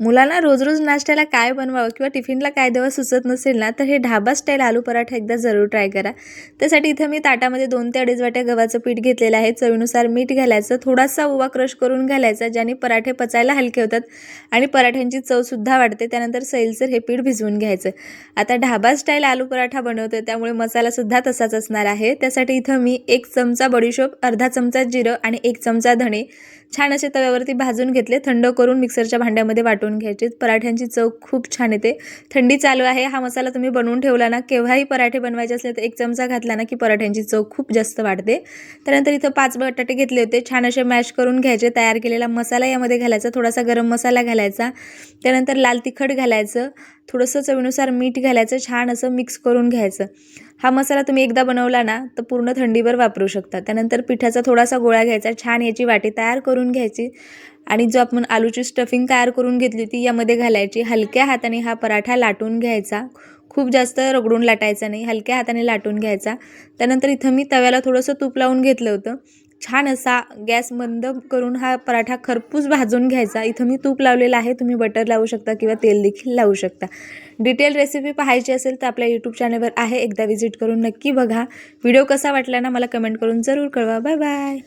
मुलांना रोज रोज नाश्त्याला काय बनवावं किंवा टिफिनला काय द्यावं सुचत नसेल ना तर हे ढाबा स्टाईल आलू पराठा एकदा जरूर ट्राय करा. त्यासाठी इथं मी ताटामध्ये दोन ते अडीच वाट्या गव्हाचं पीठ घेतलेलं आहे. चवीनुसार मीठ घालायचं थोडासा ओवा क्रश करून घालायचा ज्याने पराठे पचायला हलके होतात आणि पराठ्यांची चवसुद्धा वाढते. त्यानंतर सैलसर हे पीठ भिजवून घ्यायचं. आता ढाबा स्टाईल आलू पराठा बनवतो त्यामुळे मसालासुद्धा तसाच असणार आहे. त्यासाठी इथं मी एक चमचा बडीशोप अर्धा चमचा जिरं आणि एक चमचा धणे छान असे तव्यावरती भाजून घेतले थंड करून मिक्सरच्या भांड्यामध्ये वाटून घ्यायचे पराठ्यांची चव खूप छान येते. थंडी चालू आहे. हा मसाला तुम्ही बनवून ठेवला ना केव्हाही पराठे बनवायचे असले तर एक चमचा घातला ना की पराठ्यांची चव खूप जास्त वाढते. त्यानंतर इथं पाच बटाटे घेतले होते. छान असे मॅश करून घ्यायचे. तयार केलेला मसाला यामध्ये घालायचा. थोडासा गरम मसाला घालायचा. त्यानंतर लाल तिखट घालायचं. थोडंसं चवीनुसार मीठ घालायचं छान असं मिक्स करून घ्यायचं. हा मसाला तुम्ही एकदा बनवला ना तर पूर्ण थंडीवर वापरू शकता. त्यानंतर पिठाचा थोडासा गोळा घ्यायचा छान याची वाटी तयार करून घ्यायची. आणि जो आपण आलूची स्टफिंग तयार करून घेतली ती यामध्ये घालायची हलक्या हाताने हा पराठा लाटून घ्यायचा. खूप जास्त रगडून लाटायचा नाही हलक्या हाताने लाटून घ्यायचा. त्यानंतर इथं मी तव्याला थोडंसं तूप लावून घेतलं होतं. छान असा गॅस मंद करून हा पराठा खरपूस भाजून घ्यायचा. इथं मी तूप लावलेलं आहे. तुम्ही बटर लावू शकता किंवा तेल देखील लावू शकता. डिटेल रेसिपी पाहायची असेल तर आपल्या यूट्यूब चॅनलवर आहे. एकदा व्हिजिट करून नक्की बघा. व्हिडिओ कसा वाटला ना मला कमेंट करून जरूर कळवा. Bye bye.